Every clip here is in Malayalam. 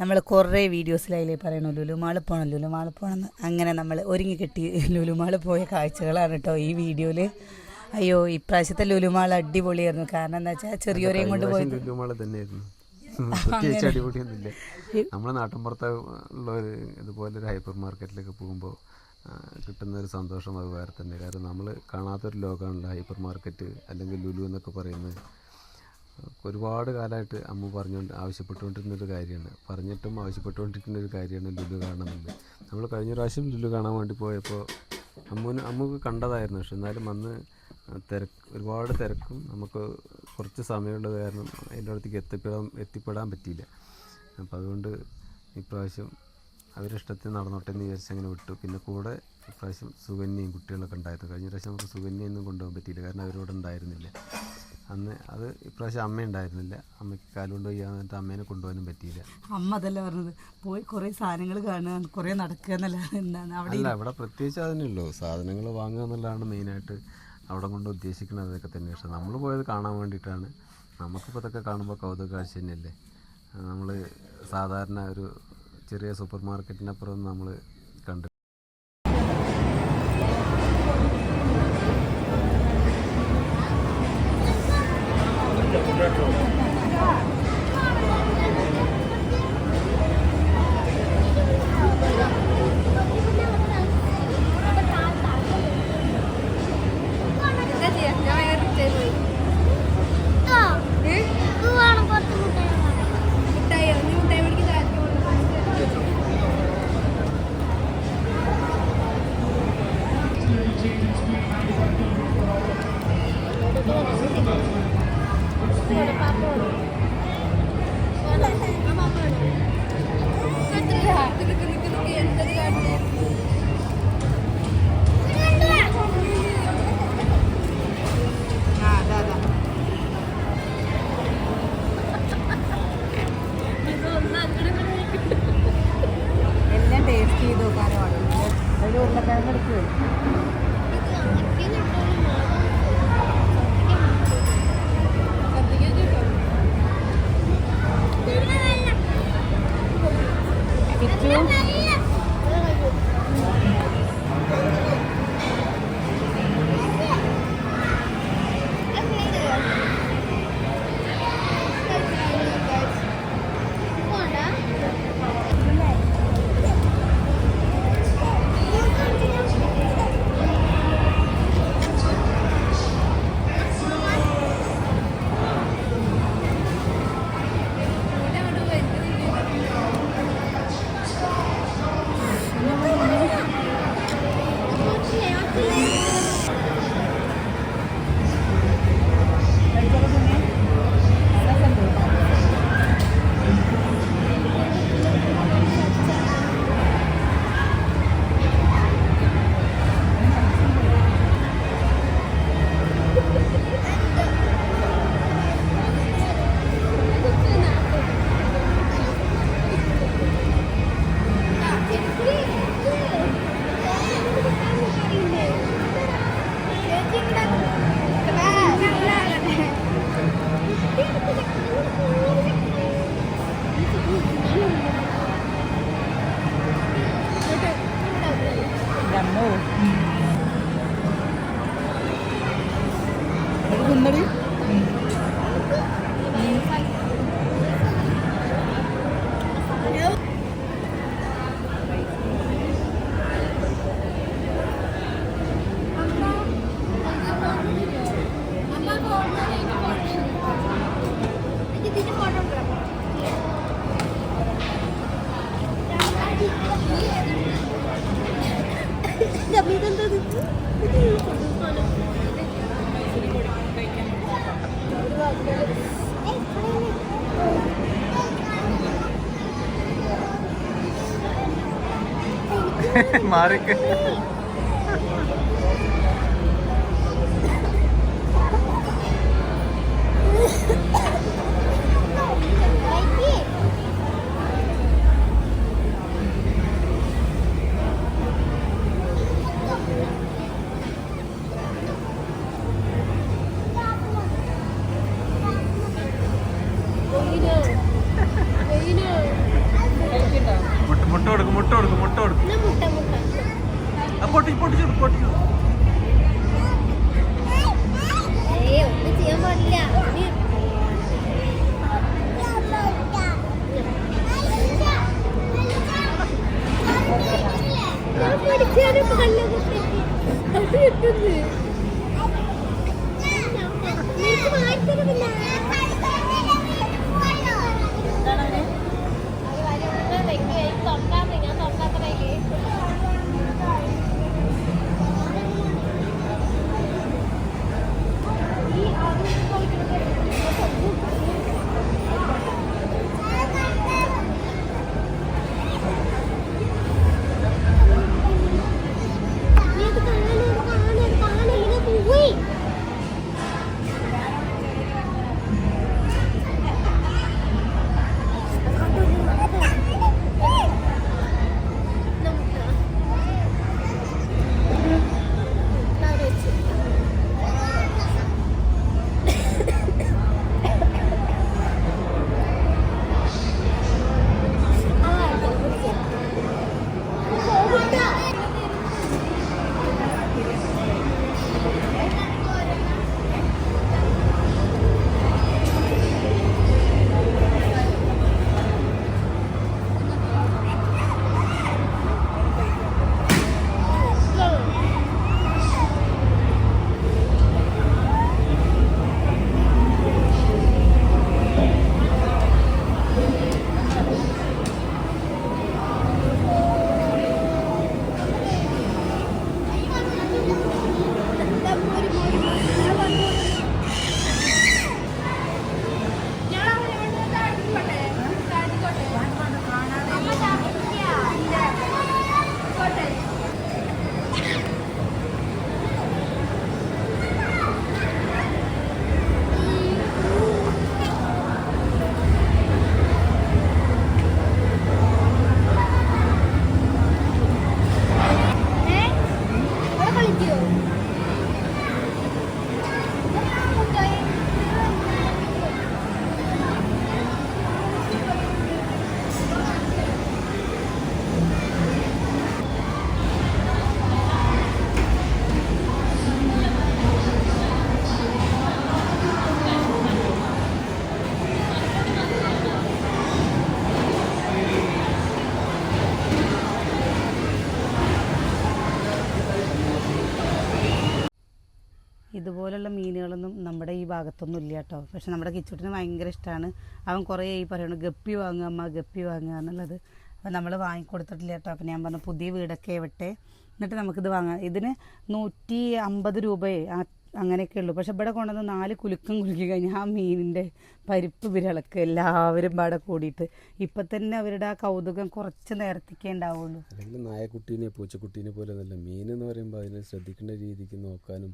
നമ്മൾ കുറേ വീഡിയോസിലതിലേ പറയണു ലുലുമാൾ പോകണം ലുലുമാൾ പോകണം അങ്ങനെ നമ്മൾ ഒരുങ്ങി കെട്ടി ലുലുമാൾ പോയ കാഴ്ചകളാണ് കേട്ടോ ഈ വീഡിയോയിൽ. അയ്യോ ഇപ്രാവശ്യത്തെ ലുലുമാൾ അടിപൊളിയായിരുന്നു. കാരണം എന്താ വെച്ചാൽ ചെറിയോരെയും കൊണ്ട് പോയത്. ലുലുമാൾ തന്നെയായിരുന്നു. പ്രത്യേകിച്ച് അടിപൊളിയൊന്നുമില്ല. നമ്മുടെ നാട്ടിൻപുറത്ത് ഉള്ള ഒരു ഇതുപോലെ ഒരു ഹൈപ്പർ മാർക്കറ്റിലൊക്കെ പോകുമ്പോൾ കിട്ടുന്ന ഒരു സന്തോഷം അത് വേറെ തന്നെ കാരണം നമ്മൾ കാണാത്തൊരു ലോകമാണല്ലോ ഹൈപ്പർ മാർക്കറ്റ് അല്ലെങ്കിൽ ലുലു എന്നൊക്കെ പറയുന്നത്. ഒരുപാട് കാലമായിട്ട് അമ്മ പറഞ്ഞുകൊണ്ട് ആവശ്യപ്പെട്ടുകൊണ്ടിരുന്ന ഒരു കാര്യമാണ്. പറഞ്ഞിട്ടും ആവശ്യപ്പെട്ടുകൊണ്ടിരിക്കുന്ന ഒരു കാര്യമാണ് ലുലു കാണുന്നത് നമ്മൾ കഴിഞ്ഞ പ്രാവശ്യം ലുലു കാണാൻ വേണ്ടി പോയപ്പോൾ അമ്മുവിന് അമ്മുക്ക് കണ്ടതായിരുന്നു. പക്ഷെ എന്നാലും അന്ന് തിരക്ക് ഒരുപാട് തിരക്കും നമുക്ക് കുറച്ച് സമയമുള്ളത് കാരണം അതിന്റെ അടുത്തേക്ക് എത്തിപ്പെടാൻ എത്തിപ്പെടാൻ പറ്റിയില്ല. അപ്പോൾ അതുകൊണ്ട് ഇപ്രാവശ്യം അവരിഷ്ടത്തിന് നടന്നോട്ടെ എന്ന് വിചാരിച്ച് അങ്ങനെ വിട്ടു. പിന്നെ കൂടെ ഇപ്രാവശ്യം സുകന്യയും കുട്ടികളൊക്കെ ഉണ്ടായിരുന്നു. കഴിഞ്ഞ പ്രാവശ്യം നമുക്ക് സുകന്യയൊന്നും കൊണ്ടുപോകാൻ പറ്റിയില്ല. കാരണം അവരോട് ഉണ്ടായിരുന്നില്ല. അന്ന് അത് ഇപ്രാവശ്യം അമ്മ ഉണ്ടായിരുന്നില്ല. അമ്മയ്ക്ക് കാലുകൊണ്ട് വയ്യാന്നിട്ട് അമ്മേനെ കൊണ്ടുപോകാനും പറ്റിയില്ല. അമ്മ അതല്ല പറഞ്ഞത്? പോയി കുറേ സാധനങ്ങൾ കാണുക കുറേ നടക്കുക എന്നല്ല എന്താണ്? അവിടെ അല്ല അവിടെ പ്രത്യേകിച്ച് അതിനല്ലോ സാധനങ്ങൾ വാങ്ങുക എന്നുള്ളതാണ് മെയിനായിട്ട് അവിടെ കൊണ്ട് ഉദ്ദേശിക്കുന്നത് അതൊക്കെ തന്നെ. പക്ഷെ നമ്മൾ പോയത് കാണാൻ വേണ്ടിയിട്ടാണ്. നമുക്കിപ്പോൾ ഇതൊക്കെ കാണുമ്പോൾ കൗതുക കാഴ്ച തന്നെയല്ലേ നമ്മൾ സാധാരണ ഒരു ചെറിയ സൂപ്പർ മാർക്കറ്റിനപ്പുറം നമ്മൾ Marca. 没。ഭാഗത്തൊന്നും ഇല്ല കേട്ടോ പക്ഷെ നമ്മുടെ കിച്ചുട്ടിന് ഭയങ്കര ഇഷ്ടമാണ് അവൻ കുറേ ഈ പറയണു ഗപ്പി വാങ്ങുക അമ്മ ഗപ്പി വാങ്ങുക എന്നുള്ളത്. അപ്പം നമ്മൾ വാങ്ങിക്കൊടുത്തിട്ടില്ല കേട്ടോ അപ്പം ഞാൻ പറഞ്ഞു പുതിയ വീടൊക്കെ ആവട്ടെ എന്നിട്ട് നമുക്കിത് വാങ്ങാം. ഇതിന് നൂറ്റി അമ്പത് രൂപയെ അങ്ങനെയൊക്കെ ഉള്ളൂ. പക്ഷെ ഇവിടെ കൊണ്ടുവന്ന് നാല് കുലുക്കം കുലുക്കി കഴിഞ്ഞാൽ ആ മീനിന്റെ പരിപ്പ് വിരളക്ക് എല്ലാവരും പാടെ കൂടിയിട്ട്. ഇപ്പം തന്നെ അവരുടെ ആ കൗതുകം കുറച്ച് നേരത്തേക്കേ ഉണ്ടാവുള്ളൂ. നായക്കുട്ടീനെ പൂച്ചക്കുട്ടീനെ പോലെ നല്ല മീൻ എന്ന് പറയുമ്പോൾ അതിനെ ശ്രദ്ധിക്കേണ്ട രീതിക്ക് നോക്കാനും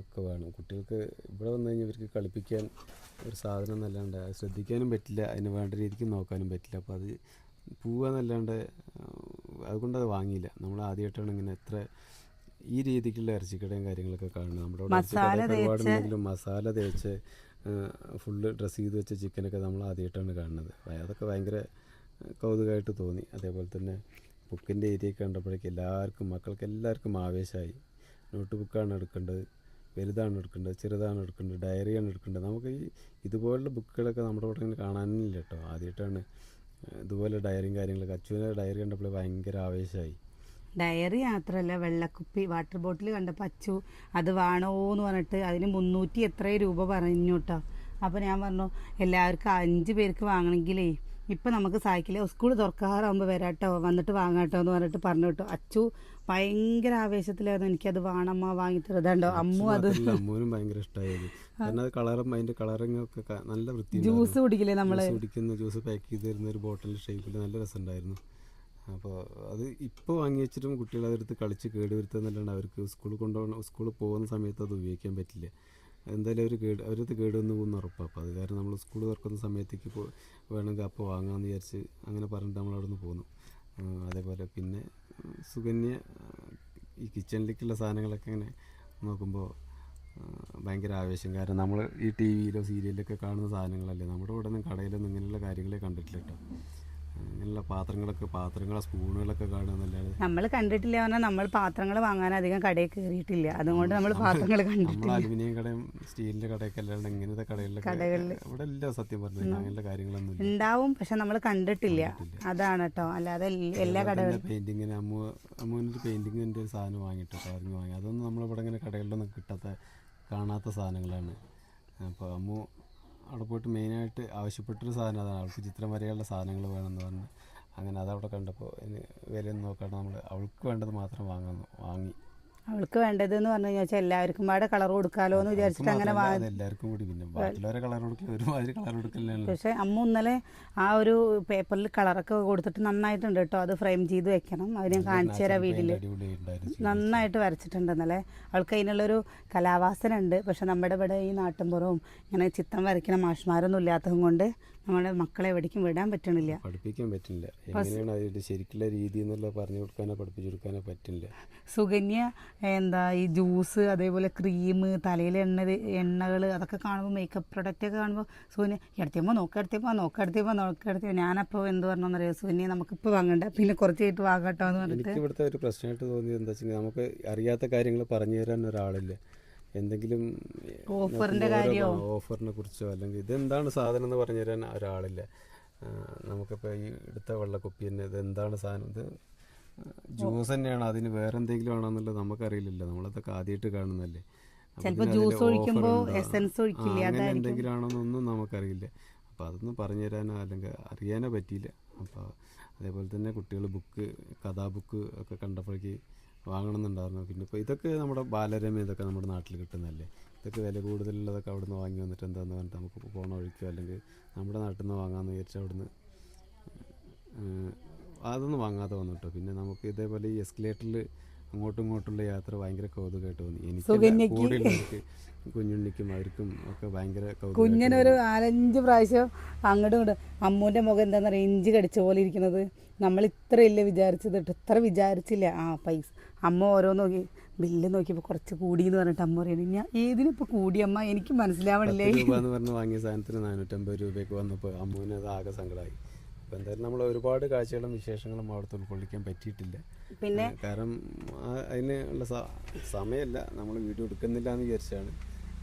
ഒക്കെ വേണം. കുട്ടികൾക്ക് ഇവിടെ വന്നു കഴിഞ്ഞാൽ ഇവർക്ക് കളിപ്പിക്കാൻ ഒരു സാധനം എന്നല്ലാണ്ട് അത് ശ്രദ്ധിക്കാനും പറ്റില്ല. അതിന് വേണ്ട രീതിക്ക് നോക്കാനും പറ്റില്ല. അപ്പോൾ അത് പോവാന്നല്ലാണ്ട് അതുകൊണ്ട് അത് വാങ്ങിയില്ല. നമ്മൾ ആദ്യമായിട്ടാണ് ഇങ്ങനെ എത്ര ഈ രീതിക്കുള്ള ഇറച്ചിക്കടയും കാര്യങ്ങളൊക്കെ കാണുന്നത്. നമ്മുടെ ഒരുപാട് മസാല ഇറച്ചിക്കടയൊക്കെ ഒരുപാടുണ്ടെങ്കിലും മസാല തേച്ച് ഫുള്ള് ഡ്രസ്സ് ചെയ്ത് വെച്ച ചിക്കനൊക്കെ നമ്മൾ ആദ്യമായിട്ടാണ് കാണുന്നത്. അതൊക്കെ ഭയങ്കര കൗതുകമായിട്ട് തോന്നി. അതേപോലെ തന്നെ ബുക്കിന്റെ ഏരിയ കണ്ടപ്പോഴേക്കും എല്ലാവർക്കും മക്കൾക്ക് എല്ലാവർക്കും ആവേശമായി. നോട്ട് ബുക്കാണ് എടുക്കേണ്ടത്. വലുതാണ് എടുക്കേണ്ടത് ചെറുതാണ് എടുക്കേണ്ടത് ഡയറിയാണ് എടുക്കേണ്ടത്. നമുക്ക് ഈ ഇതുപോലുള്ള ബുക്കുകളൊക്കെ നമ്മുടെ കൂടെ ഇങ്ങനെ കാണാനില്ല കേട്ടോ. ആദ്യമായിട്ടാണ് ഇതുപോലെ ഡയറിയും കാര്യങ്ങളൊക്കെ. അച്ഛനെ ഡയറി കണ്ടപ്പോൾ ഭയങ്കര ആവേശമായി. ഡയറി മാത്രമല്ല വെള്ളക്കുപ്പി വാട്ടർ ബോട്ടിൽ കണ്ടപ്പോൾ അച്ചു അത് വേണോ എന്ന് പറഞ്ഞിട്ട് അതിന് മുന്നൂറ്റി എത്ര രൂപ പറഞ്ഞു കേട്ടോ. അപ്പോൾ ഞാൻ പറഞ്ഞു എല്ലാവർക്കും അഞ്ച് പേർക്ക് വാങ്ങണമെങ്കിലേ ഇപ്പം നമുക്ക് സായിക്കില്ല സ്കൂൾ തുറക്കാറാകുമ്പോൾ വരാട്ടോ വന്നിട്ട് വാങ്ങാട്ടോ എന്ന് പറഞ്ഞിട്ട് പറഞ്ഞു കേട്ടോ അച്ചു ഭയങ്കര ആവേശത്തിലായിരുന്നു. എനിക്കത് വാങ്ങി വാങ്ങിത്തരുതാണ്ടോ അമ്മു അത് അമ്മൂനും ഭയങ്കര ഇഷ്ടമായത് കാരണം കളറും അതിന്റെ കളറിംഗ് ഒക്കെ നല്ല വൃത്തി ജ്യൂസ് കുടിക്കില്ലേ നമ്മൾ? കുടിക്കുന്ന ജ്യൂസ് പാക്ക് ചെയ്ത് തരുന്ന ഒരു ബോട്ടിൽ ഷേപ്പിൽ നല്ല രസമുണ്ടായിരുന്നു. അപ്പോൾ അത് ഇപ്പോൾ വാങ്ങി വെച്ചിട്ടും കുട്ടികൾ അതെടുത്ത് കളിച്ച് കേടുവരുത്തുന്നല്ലാണ്ട് അവർക്ക് സ്കൂളിൽ കൊണ്ടുപോകണം സ്കൂളിൽ പോകുന്ന സമയത്ത് അത് ഉപയോഗിക്കാൻ പറ്റില്ല. എന്തായാലും ഒരു കേട് അവരത് കേടുവന്ന് പോകുന്ന ഉറപ്പാണ് അപ്പോൾ അത് കാരണം നമ്മൾ സ്കൂൾ തുറക്കുന്ന സമയത്തേക്ക് വേണമെങ്കിൽ അപ്പോൾ വാങ്ങാമെന്ന് വിചാരിച്ച് അങ്ങനെ പറഞ്ഞിട്ട് നമ്മൾ അവിടെ നിന്ന് പോന്നു അതേപോലെ പിന്നെ സുകന്യ ഈ കിച്ചണിലേക്കുള്ള സാധനങ്ങളൊക്കെ ഇങ്ങനെ നോക്കുമ്പോൾ ഭയങ്കര ആവേശം. കാരണം നമ്മൾ ഈ ടി വിയിലോ സീരിയലിലൊക്കെ കാണുന്ന സാധനങ്ങളല്ലേ? നമ്മുടെ ഇവിടെ നിന്ന് കടയിലൊന്നും ഇങ്ങനെയുള്ള കാര്യങ്ങളെ കണ്ടിട്ടില്ല കേട്ടോ. ആ, ഇങ്ങനെയുള്ള പാത്രങ്ങളൊക്കെ പാത്രങ്ങളെ സ്പൂണുകളൊക്കെ കാണുന്നല്ലാതെ നമ്മൾ കണ്ടിട്ടില്ല പറഞ്ഞാൽ നമ്മൾ പാത്രങ്ങൾ വാങ്ങാൻ അധികം കടയിൽ കയറിയിട്ടില്ല അതുകൊണ്ട് നമ്മൾ പാത്രങ്ങൾ നമ്മൾ കണ്ടിട്ടില്ല. അലുമിനിയം കടയും സ്റ്റീലിന്റെ കടയൊക്കെ അല്ലാണ്ട് ഇങ്ങനത്തെ കടകളിലൊക്കെ ഇവിടെ ഇല്ല സത്യം പറഞ്ഞു അങ്ങനെയുള്ള കാര്യങ്ങളൊന്നും ഇല്ല. ഉണ്ടാവും പക്ഷെ നമ്മൾ കണ്ടിട്ടില്ല. അതാണ് കേട്ടോ അല്ലാതെ എല്ലാ കടകളും പെയിന്റിങ്ങിന് അമ്മു അമ്മുവിനൊരു പെയിന്റിങ്ങിന്റെ ഒരു സാധനം വാങ്ങിയിട്ട് കയറിഞ്ഞ് വാങ്ങി. അതൊന്നും നമ്മളിവിടെ ഇങ്ങനെ കടകളിലൊന്നും കിട്ടാത്ത കാണാത്ത സാധനങ്ങളാണ്. അപ്പോൾ അമ്മു അവിടെ പോയിട്ട് മെയിനായിട്ട് ആവശ്യപ്പെട്ടൊരു സാധനം അതാണ്. അവൾക്ക് ചിത്രം വരെയുള്ള സാധനങ്ങൾ വേണമെന്ന് പറഞ്ഞ്. അങ്ങനെ അതവിടെ കണ്ടപ്പോൾ വിലയൊന്നും നോക്കാണ്ട് നമ്മൾ അവൾക്ക് വേണ്ടത് മാത്രം വാങ്ങാൻ വാങ്ങി. അവൾക്ക് വേണ്ടത് എന്ന് പറഞ്ഞു കഴിഞ്ഞാൽ എല്ലാവർക്കും പാടെ കളർ കൊടുക്കാലോ എന്ന് വിചാരിച്ചിട്ട് അങ്ങനെ എല്ലാവർക്കും കൂടി. പിന്നെ ബാക്കിയുള്ളവരെ കളർ ഒരുമാതിരി കളർ കൊടുക്കലാണ് പക്ഷെ അമ്മ ഇന്നലെ ആ ഒരു പേപ്പറിൽ കളറൊക്കെ കൊടുത്തിട്ട് നന്നായിട്ടുണ്ട് കേട്ടോ. അത് ഫ്രെയിം ചെയ്ത് വെക്കണം. അത് ഞാൻ കാണിച്ചു തരാം വീട്ടിൽ നന്നായിട്ട് വരച്ചിട്ടുണ്ട് ഇന്നലെ. അവൾക്ക് അതിനുള്ളൊരു കലാവാസന ഉണ്ട് പക്ഷെ നമ്മുടെ ഇവിടെ ഈ നാട്ടിൻപുറവും ഇങ്ങനെ ചിത്രം വരയ്ക്കണ മാഷ്മാരൊന്നും ഇല്ലാത്തതും കൊണ്ട് നമ്മുടെ മക്കളെ എവിടേക്കും വിടാൻ പറ്റണില്ല. പഠിപ്പിക്കാൻ പറ്റില്ല. എങ്ങനെയാണ് ശരിക്കുള്ള രീതി എന്നുള്ളത് പറഞ്ഞു കൊടുക്കാനോ പഠിപ്പിച്ചു കൊടുക്കാനോ പറ്റില്ല. സുഗന്യ എന്താ ഈ ജ്യൂസ് അതേപോലെ ക്രീം തലയിൽ എണ്ണ എണ്ണകൾ അതൊക്കെ കാണുമ്പോൾ മേക്കപ്പ് പ്രൊഡക്റ്റ് ഒക്കെ കാണുമ്പോൾ സുകന്യ എടുത്തേമ്പോൾ നോക്കെടുത്തേപ്പോൾ നോക്കെടുത്തേപ്പോൾ ഞാൻ ഞാനപ്പോൾ എന്ത് പറഞ്ഞെന്നറിയാം സുകന്യ നമുക്കിപ്പോൾ വാങ്ങണ്ട. പിന്നെ കുറച്ച് കഴിഞ്ഞിട്ട് വാങ്ങട്ടോ എന്ന് പറഞ്ഞിട്ട്. ഇവിടുത്തെ ഒരു പ്രശ്നമായിട്ട് തോന്നിയത് എന്താ വെച്ചാൽ നമുക്ക് അറിയാത്ത കാര്യങ്ങൾ പറഞ്ഞു തരാൻ ഒരാളില്ല. എന്തെങ്കിലും ഓഫറിന്റെ കാര്യമോ? ഓഫറിനെ കുറിച്ചോ അല്ലെങ്കിൽ ഇതെന്താണ് സാധനം എന്ന് പറഞ്ഞു തരാൻ ഒരാളില്ല. നമുക്കിപ്പോൾ ഈ എടുത്ത വെള്ളക്കുപ്പി തന്നെ ഇത് എന്താണ് സാധനം? ഇത് ജ്യൂസ് തന്നെയാണ്? അതിന് വേറെ എന്തെങ്കിലും ആണോ എന്നുള്ളത് നമുക്കറിയില്ലല്ലോ. നമ്മളതൊക്കെ ആദ്യമായിട്ട് കാണുന്നല്ലേ ചിലപ്പോൾ ജ്യൂസ് ഒഴിക്കുമ്പോൾ? എസൻസ് ഒഴിക്കില്ല? അങ്ങനെ എന്തെങ്കിലും ആണോന്നൊന്നും നമുക്കറിയില്ല. അപ്പോൾ അതൊന്നും പറഞ്ഞു തരാനോ അല്ലെങ്കിൽ അറിയാനോ പറ്റിയില്ല. അപ്പോൾ അതേപോലെ തന്നെ കുട്ടികൾ ബുക്ക് കഥാ ബുക്ക് ഒക്കെ കണ്ടപ്പോഴേക്ക് വാങ്ങണമെന്നുണ്ടായിരുന്നു. പിന്നെ ഇപ്പോൾ ഇതൊക്കെ നമ്മുടെ ബാലരമ ഇതൊക്കെ നമ്മുടെ നാട്ടിൽ കിട്ടുന്നതല്ലേ? ഇതൊക്കെ വില കൂടുതലുള്ളതൊക്കെ അവിടെ നിന്ന് വാങ്ങി വന്നിട്ട് എന്താണെന്ന് പറഞ്ഞിട്ട് നമുക്ക് പോണ ഒഴിക്കോ അല്ലെങ്കിൽ നമ്മുടെ നാട്ടിൽ നിന്ന് വാങ്ങാമെന്ന് വിചാരിച്ചാൽ അവിടുന്ന് അതൊന്നും വാങ്ങാതെ വന്നിട്ടോ പിന്നെ നമുക്ക് ഇതേപോലെ ഈ എസ്കലേറ്ററിൽ അങ്ങോട്ടും ഇങ്ങോട്ടുള്ള യാത്ര ഭയങ്കര കൗതുകമായിട്ട് തോന്നി. എനിക്ക് കുഞ്ഞുണ്ണിക്കും അവർക്കും ഒക്കെ ഭയങ്കര കുഞ്ഞിന് കുഞ്ഞിനൊരു നാലഞ്ച് പ്രാവശ്യം അങ്ങോട്ടും ഇങ്ങോട്ടും അമ്മൂന്റെ മുഖം എന്താണെന്ന് പറയുക ഇഞ്ചി കടിച്ച പോലെ ഇരിക്കുന്നത്. നമ്മൾ ഇത്രയില്ല വിചാരിച്ചത് ഇത്ര വിചാരിച്ചില്ല. ആ പൈസ. അമ്മ ഓരോ നോക്കി ബില്ല് നോക്കിയപ്പോൾ കുറച്ച് കൂടി എന്ന് പറഞ്ഞിട്ട് അമ്മ പറയുന്നത് ഞാൻ ഏതിനിപ്പോൾ കൂടി അമ്മ? എനിക്ക് മനസ്സിലാവണില്ലേ? എന്ന് പറഞ്ഞ് വാങ്ങിയ സാധനത്തിന് നാനൂറ്റമ്പത് രൂപയ്ക്ക് വന്നപ്പോൾ അമ്മൂന് അത് ആകെ സങ്കടമായി. അപ്പോൾ എന്തായാലും നമ്മൾ ഒരുപാട് കാഴ്ചകളും വിശേഷങ്ങളും അവിടുത്തെ ഉൾക്കൊള്ളിക്കാൻ പറ്റിയിട്ടില്ല. പിന്നെ? കാരണം അതിനുള്ള അതിന് ഉള്ള സ- സമയമല്ല നമ്മൾ വീഡിയോ എടുക്കുന്നില്ല എന്ന് വിചാരിച്ചാണ്.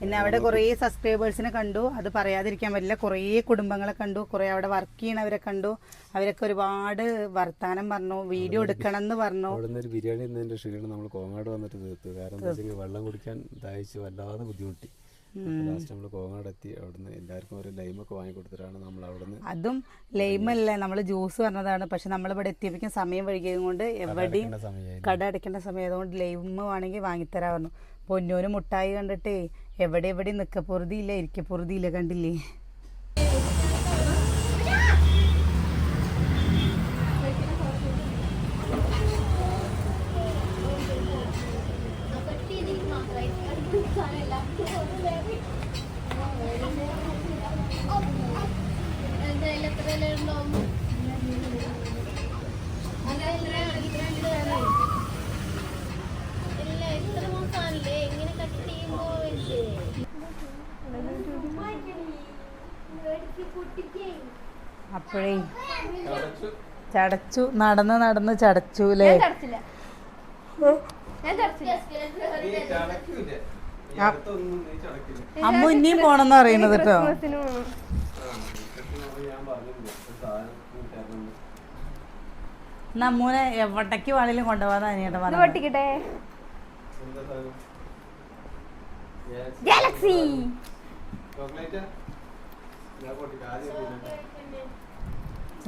പിന്നെ അവിടെ കുറേ സബ്സ്ക്രൈബേഴ്സിനെ കണ്ടു. അത് പറയാതിരിക്കാൻ പറ്റില്ല. കുറേ കുടുംബങ്ങളെ കണ്ടു. കുറേ അവിടെ വർക്ക് ചെയ്യണവരെ കണ്ടു. അവരൊക്കെ ഒരുപാട് വർത്താനം പറഞ്ഞു. വീഡിയോ എടുക്കണം എന്ന് പറഞ്ഞു. ഒരു ബിരിയാണി ക്ഷീണം നമ്മൾ കോങ്ങാട് വന്നിട്ട് തീർത്തു. കാരണം വെള്ളം കുടിക്കാൻ ദാഹിച്ച് വല്ലാതെ ബുദ്ധിമുട്ടി. ലാസ്റ്റ് നമ്മൾ കോങ്ങാട് എത്തി അവിടുന്ന് എല്ലാവർക്കും ഒരു ലൈമൊക്കെ വാങ്ങി കൊടുത്തിട്ടാണ് നമ്മൾ അവിടുന്ന് അതും ലൈമല്ല നമ്മൾ ജ്യൂസ് പറഞ്ഞതാണ്. പക്ഷെ നമ്മളിവിടെ എത്തിയപ്പോഴേക്കും സമയം വൈകിയത് കൊണ്ട് എവിടെയും കട അടയ്ക്കേണ്ട സമയം ആയതുകൊണ്ട് ലൈമ് വേണമെങ്കിൽ വാങ്ങിത്തരാ പൊന്നൂര് പൊന്നൂന് മുട്ടായി കണ്ടിട്ടേ എവിടെ എവിടെ നിക്കപ്പൊറുതിയില്ല ഇരിക്കപ്പൊറുതിയില്ല കണ്ടില്ലേ അതൊക്കെ ഇതിൽ മാത്രമായിട്ട് അടുപ്പിക്കാനല്ല എന്തായാലും എത്ര വില ഉണ്ടാവും അത് എത്ര ഇത്രണ്ട് വേണം ഇല്ല എത്ര മാസമാണല്ലേ എങ്ങനെ കട്ട് ചെയ്യുമ്പോ പൊട്ടിക്കേ അപ്പോഴേ ചടച്ചു നടന്ന് നടന്ന് ചടച്ചു അല്ലേ ഞാൻ അമ്മ ഇനിയും പോണെന്ന് പറയുന്നത് കേട്ടോ നമ്മൂനെ അമ്മൂനെ എവിടേക്ക് വേണേലും കൊണ്ടുപോകാൻ അനിയേട്ടൻ പറഞ്ഞു ഗാലക്സി ഏ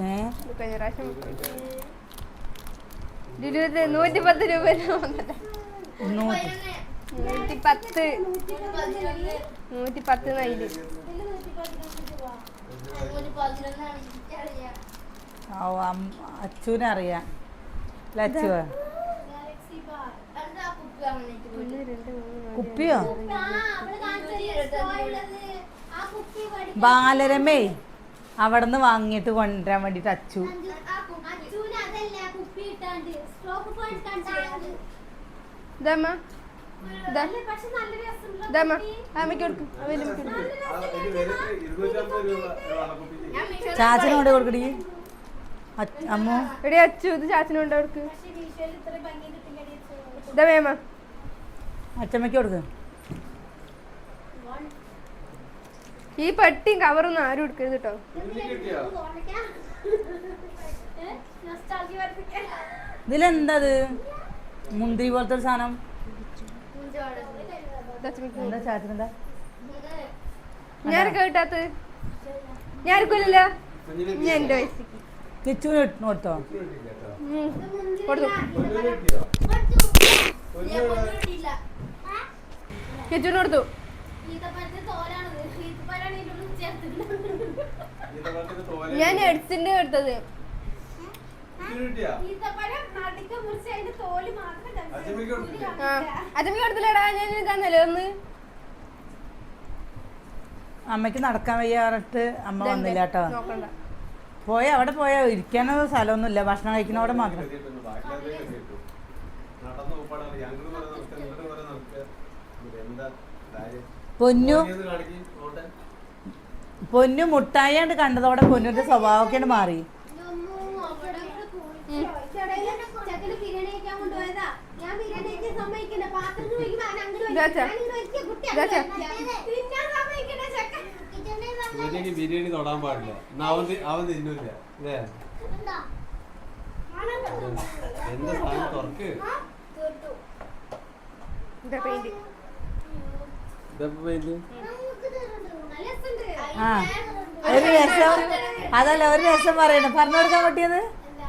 കഴിഞ്ഞ പ്രാവശ്യം ഇരുപത് നൂറ്റി പത്ത് രൂപ നൂറ്റി നൂറ്റി പത്ത് നൂറ്റി പത്ത് നൈൽ ഓ അം- അച്ചുവിനെ അറിയാം. അല്ല അച്ചുവ കുപ്പിയോ? ബാലരമേ. അവിടെ നിന്ന് വാങ്ങിയിട്ട് കൊണ്ടുവരാൻ വേണ്ടിട്ട് അച്ചു. ചാച്ചനോട് കൊടുക്കടി അമ്മോ അമ്മു. എടി അച്ചു ഇത് ചാച്ചനുണ്ട് കൊടുക്ക്. അച്ചമ്മയ്ക്ക് കൊടുക്ക്. ഈ പെട്ടിയും കവറൊന്നും ആരും എടുക്കരുത് കേട്ടോ ഇതിലെന്താത്? മുന്തിരി പോലത്തെ ഒരു സാധനം. ഞാൻ എടുക്കില്ലല്ലോ ഞാൻ എന്റെ വയസ്സിക്ക് കിച്ചുവിന് ഇട്ട് കൊടുത്തോ? ഉം. കൊടുത്തു. കിച്ചുവിന് കൊടുത്തു. ഞാൻ എഡ്സിന്റെ എടുത്തത്. കൊടുത്തില്ലടാ? ഞാൻ ഇതാന്നല്ലേ ഒന്ന് അമ്മയ്ക്ക് നടക്കാൻ വയ്യാറിട്ട് അമ്മ വന്നില്ല കേട്ടോ. നോക്കണ്ട. പോയ? അവിടെ പോയ? ഇരിക്കാനോ സ്ഥലമൊന്നുമില്ല. ഭക്ഷണം കഴിക്കുന്നവിടെ മാത്രം നടന്നു പോപ്പാടാ ഞങ്ങൾ പറയാൻ നമുക്ക് ഇങ്ങോട്ട് പറയാൻ നമുക്ക് എന്താ കാര്യം പൊന്നു പൊന്നു മുട്ടായാണ്ട് കണ്ടതോടെ പൊന്നുന്റെ സ്വഭാവമൊക്കെയാണ് മാറി. ബിരിയാണി തൊടാൻ പാടില്ല. അവൻ അവൻ തിന്നില്ല. അല്ലേ എന്താ? സാധനം തുറക്ക്. ഇതാ പെയിന്റ് ഇതപ്പോ പെയിന്റ് നമുക്ക് തീർന്നു. നല്ല രസമുണ്ട്. ആ ഒരു രസം. അതല്ല ഒരു രസം പറയണം. പറഞ്ഞു കൊടുക്കാൻ പറ്റിയത്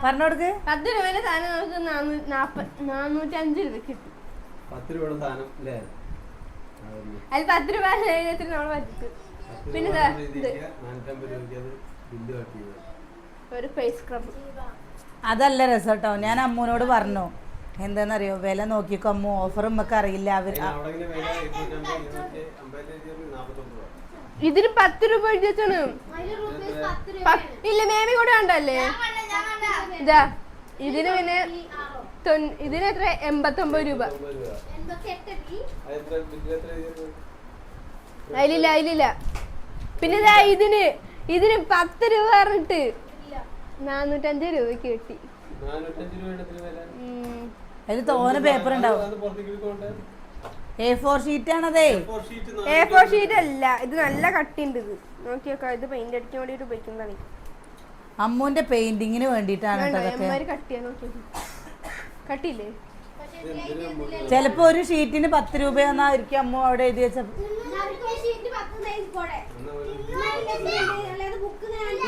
പറഞ്ഞു കൊടുക്ക്. പത്ത് രൂപയുടെ സാധനം നമുക്ക് നാനൂറ്റി അഞ്ച് രൂപ കിട്ടും. പത്ത് രൂപയുടെ സാധനം അല്ലേ. അതിൽ പത്ത് രൂപ നമ്മൾ പറ്റും പിന്നെ അത് ഒരു ഫേസ് സ്ക്രബ് അതല്ല രസം കേട്ടോ. ഞാൻ അമ്മൂനോട് പറഞ്ഞു. എന്താണെന്നറിയോ വില നോക്കിക്കോ അമ്മ ഓഫറും നമുക്ക് അറിയില്ല. അവർ ഇതിന് പത്ത് രൂപ. ഇല്ല മേമി കൂടെ ഉണ്ടല്ലേ ഞാൻ കണ്ട, ഞാൻ കണ്ട. ഇതാ ഇതിന് പിന്നെ ഇതിന് എത്ര? എൺപത്തൊമ്പത് രൂപ. അതിലില്ല അതിലില്ല. പിന്നെ ഇതാ ഇതിന് ഇതിന് പത്ത് രൂപ പറഞ്ഞിട്ട് ഇല്ല. നാനൂറ്റഞ്ച് രൂപയ്ക്ക് കിട്ടി. നാനൂറ്റഞ്ച് രൂപയുടെ. അതിൽ തോനെ പേപ്പർ ഉണ്ടാവും. എ ഫോർ ഷീറ്റ് ആണതേ. എ ഫോർ ഷീറ്റ് അല്ല ഇത് നല്ല കട്ടിയുണ്ട് ഇത്. നോക്കി നോക്കാം ഇത് പെയിന്റ് അടിക്കാൻ വേണ്ടിട്ട് ഉപയോഗിക്കുന്നതാണ്. അമ്മുവിന്റെ പെയിന്റിങ്ങിന് വേണ്ടിട്ടാണ് കട്ടിയില്ലേ? ചിലപ്പോ ഒരു ഷീറ്റിന് പത്ത് രൂപയെന്നായിരിക്കും അമ്മ അവിടെ എഴുതി വെച്ച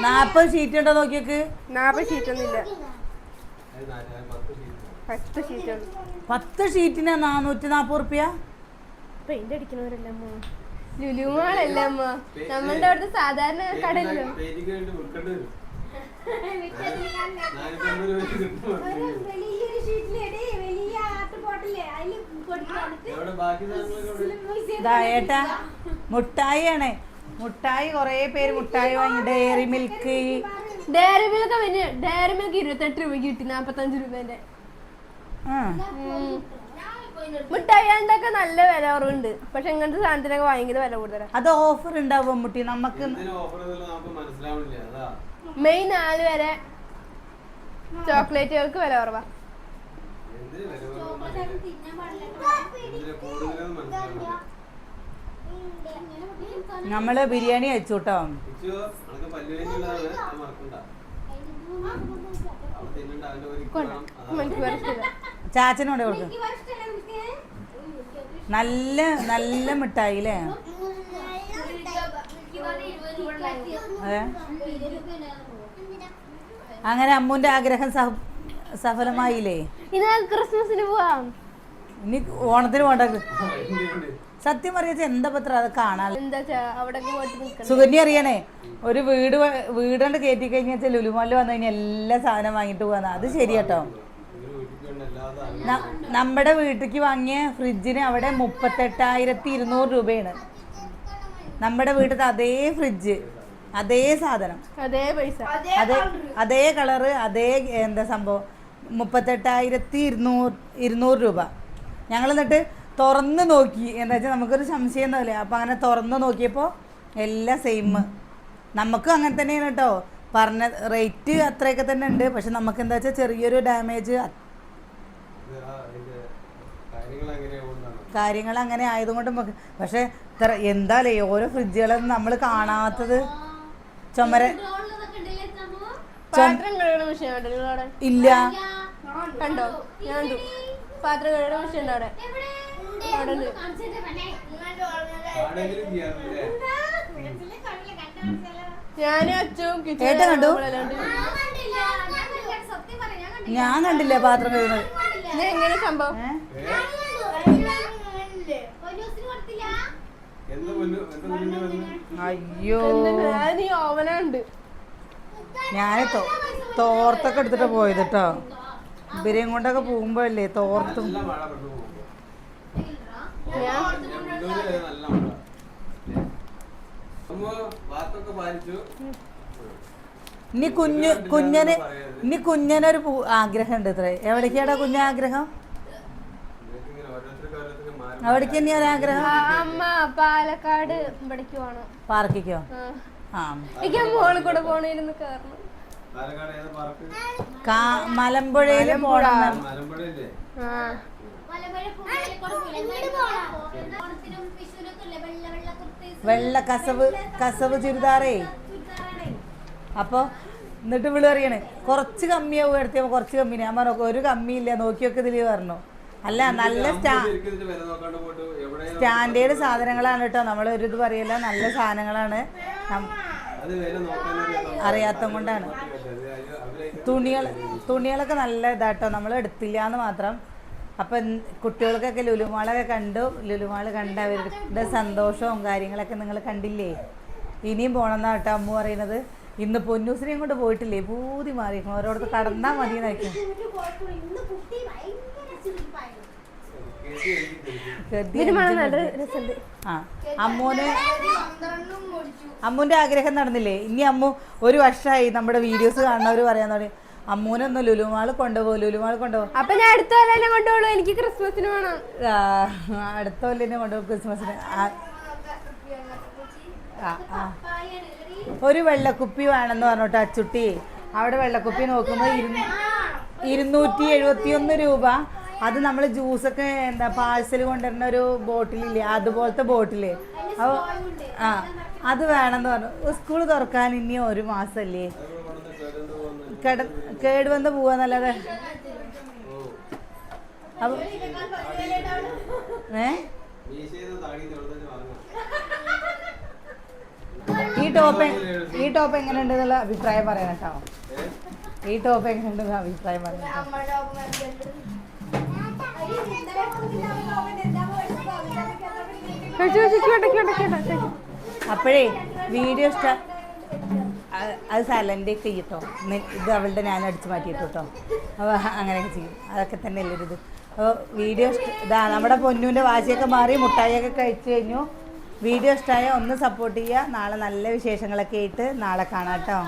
നാപ്പത് ഷീറ്റ് ഉണ്ടോ നോക്കിയൊക്കെ? നാപ്പത് ഷീറ്റ് ഒന്നും ഇല്ല പത്ത് ഷീറ്റിന് നാനൂറ്റി നാപ്പത് റുപ്യ പെയിന്റ് അടിക്കുന്നവരല്ലേ അമ്മ? ലുലുമാളല്ല അമ്മ? നമ്മളുടെ അവിടുത്തെ സാധാരണ? ഇതാ ഏട്ടാ മുട്ടായി ആണ് മുട്ടായി കൊറേ പേര് മുട്ടായി വാങ്ങി. Dairy Milk Dairy Milk Dairy Milk ഇരുപത്തെട്ട് രൂപയ്ക്ക് കിട്ടി. നാപ്പത്തഞ്ച് രൂപേന്റെ. എന്തൊക്കെ നല്ല വില കുറവുണ്ട്. പക്ഷെ ഇങ്ങനത്തെ സാധനത്തിനൊക്കെ ഭയങ്കര വില കൂടുതലാണ് അത് ഓഫർ ഉണ്ടാവും മുട്ടി? നമുക്ക് മെയ് നാല് വരെ ചോക്ലേറ്റുകൾക്ക് വില കുറവാ. നമ്മൾ ബിരിയാണി അയച്ചു കേട്ടോ ചാച്ചനോട് കൊടുക്കും. നല്ല നല്ല മിഠായി അല്ലേ അങ്ങനെ അമ്മുന്റെ ആഗ്രഹം സഫ- സഫലമായില്ലേ? ഇത് ക്രിസ്മസിന് പോവാം. ഇനി ഓണത്തിന് പോണ്ട. സത്യം പറയാ എന്താ പത്ര അത് കാണാൻ? സുകന്യ അറിയണേ ഒരു വീട് വീടുകൊണ്ട് കയറ്റി കഴിഞ്ഞാൽ വെച്ചാൽ ലുലുമാലിൽ വന്നു കഴിഞ്ഞാൽ എല്ലാ സാധനം വാങ്ങിട്ട് പോകാന്ന് അത് ശരിയാട്ടോ നമ്മുടെ വീട്ടിലേക്ക് വാങ്ങിയ ഫ്രിഡ്ജിന് അവിടെ മുപ്പത്തെട്ടായിരത്തി ഇരുന്നൂറ് രൂപയാണ്. നമ്മുടെ വീട്ടിലത്തെ അതേ ഫ്രിഡ്ജ് അതേ സാധനം. അതേ പൈസ. അതേ അതേ കളറ് അതേ എന്താ സംഭവം? മുപ്പത്തെട്ടായിരത്തി ഇരുന്നൂറ് ഇരുന്നൂറ് രൂപ. ഞങ്ങൾ എന്നിട്ട് തുറന്ന് നോക്കി. എന്താ വെച്ചാൽ നമുക്കൊരു സംശയം ഉണ്ടാവില്ലേ? അപ്പൊ അങ്ങനെ തുറന്ന് നോക്കിയപ്പോ എല്ലാം സെയിം നമുക്കും അങ്ങനെ തന്നെയാണ് കേട്ടോ പറഞ്ഞ റേറ്റ് അത്രയൊക്കെ തന്നെ ഉണ്ട്. പക്ഷെ നമുക്ക് എന്താ വെച്ചാൽ ചെറിയൊരു ഡാമേജ് കാര്യങ്ങൾ അങ്ങനെ ആയതുകൊണ്ട് നമുക്ക് പക്ഷെ ഇത്ര എന്താലേ ഓരോ ഫ്രിഡ്ജുകളൊന്നും നമ്മൾ കാണാത്തത് ചുമര ഇല്ല. കണ്ടോ? ഞാൻ പാത്രം കഴുകുന്ന മെഷീൻ അവിടെ? ഞാനും കണ്ടു? ഞാൻ കണ്ടില്ല. പാത്രം കഴുകുന്നത് എങ്ങനെ സംഭവം? അയ്യോ. ഓവനുണ്ട്. ഞാൻ തോർത്തൊക്കെ എടുത്തിട്ട് പോയത് കേട്ടോ ഇവരെയും കൊണ്ടൊക്കെ പോകുമ്പോഴല്ലേ തോർത്തും. ഇനി കുഞ്ഞു കുഞ്ഞന് ഇനി കുഞ്ഞനൊരു ആഗ്രഹം ഉണ്ട് ഇത്ര. എവിടേക്കാടാ കുഞ്ഞ ആഗ്രഹം? അവിടേക്ക് ഇനി ഒരാഗ്രഹം? അമ്മ പാലക്കാട് ഇവിടേക്ക് പോണം. പാർക്കിക്കോ? ആ. ആ. എനിക്ക് മോളിൽ കൂടെ കാ മലമ്പുഴയിൽ പോണം വെള്ള കസവ് കസവ് ചുരിദാറേ. അപ്പോ എന്നിട്ട് വിളി അറിയണേ കുറച്ച് കമ്മിയാവും എടുത്തപ്പോ കുറച്ച് കമ്മി. ഞാൻ പറഞ്ഞു ഒരു കമ്മിയില്ല. നോക്കിയൊക്കെ ഇതിൽ പറഞ്ഞു. അല്ല നല്ല സ്റ്റാൻഡേർഡ് സാധനങ്ങളാണ് കേട്ടോ. നമ്മൾ ഒരു ഇത് പറയല്ല നല്ല സാധനങ്ങളാണ്. അറിയാത്ത കൊണ്ടാണ്. തുണികൾ തുണികളൊക്കെ നല്ല ഇതാട്ടോ. നമ്മൾ എടുത്തില്ല എന്ന് മാത്രം. അപ്പം കുട്ടികൾക്കൊക്കെ ലുലുമാളൊക്കെ കണ്ടു. ലുലുമാൾ കണ്ട അവരുടെ സന്തോഷവും കാര്യങ്ങളൊക്കെ നിങ്ങൾ കണ്ടില്ലേ? ഇനിയും പോകണമെന്നാ കേട്ടോ അമ്മ പറയുന്നത്. ഇന്ന് പൊന്നൂസിനെയും കൊണ്ട് പോയിട്ടില്ലേ? പൂതി മാറിയിരിക്കണം ഓരോടത്ത് കടന്നാൽ മതി എന്നായിരിക്കും ആ അമ്മൂന് അമ്മൂന്റെ ആഗ്രഹം നടന്നില്ലേ? ഇനി അമ്മു ഒരു വർഷമായി നമ്മുടെ വീഡിയോസ് കാണുന്നവർ പറയാൻ തുടങ്ങി. അമ്മൂനൊന്ന് ലുലുമാൾ കൊണ്ടുപോകും ലുലുമാൾ കൊണ്ടുപോകും അപ്പൊ ഞാൻ അടുത്ത കൊല്ലം കൊണ്ടുപോകും എനിക്ക് ക്രിസ്മസിന് വേണം. അടുത്ത കൊല്ലിനെ കൊണ്ടുപോകും ക്രിസ്മസിന്. ഒരു വെള്ളക്കുപ്പി വേണമെന്ന് പറഞ്ഞോട്ട് അച്ചുട്ടി. അവിടെ വെള്ളക്കുപ്പി നോക്കുമ്പോൾ ഇരുന്ന് ഇരുന്നൂറ്റി എഴുപത്തി ഒന്ന് രൂപ. അത് നമ്മൾ ജ്യൂസൊക്കെ എന്താ പാഴ്സൽ കൊണ്ടുവരുന്ന ഒരു ബോട്ടിലില്ലേ അതുപോലത്തെ ബോട്ടിൽ. അപ്പോൾ ആ അത് വേണമെന്ന് പറഞ്ഞു. സ്കൂൾ തുറക്കാൻ ഇനി ഒരു മാസമല്ലേ കട കേടുവന്ന് പോവാന്നല്ലാതെ. അപ്പൊ ഏ? ഈ ടോപ്പ് ഈ ടോപ്പ് എങ്ങനെയുണ്ട് എന്നുള്ള അഭിപ്രായം പറയണം കേട്ടോ. ഈ ടോപ്പ് എങ്ങനെ എങ്ങനെയുണ്ടെന്ന് അഭിപ്രായം പറയണം. അപ്പോഴേ വീഡിയോ ഇഷ്ട അത് സലന്റെ ഒക്കെ ചെയ്യട്ടോ. ഇത് അവളുടെ ഞാൻ അടിച്ചു മാറ്റിയിട്ടു കേട്ടോ അപ്പോൾ അങ്ങനെയൊക്കെ ചെയ്യും. അതൊക്കെ തന്നെ അല്ലേ ഒരു ഇത് അപ്പോൾ വീഡിയോ ഇതാ നമ്മുടെ പൊന്നുവിന്റെ വാശിയൊക്കെ മാറി മുട്ടായിയൊക്കെ കഴിച്ചു കഴിഞ്ഞു. വീഡിയോ ഇഷ്ടമായ ഒന്ന് സപ്പോർട്ട് ചെയ്യുക നാളെ നല്ല വിശേഷങ്ങളൊക്കെ ആയിട്ട് നാളെ കാണാം കേട്ടോ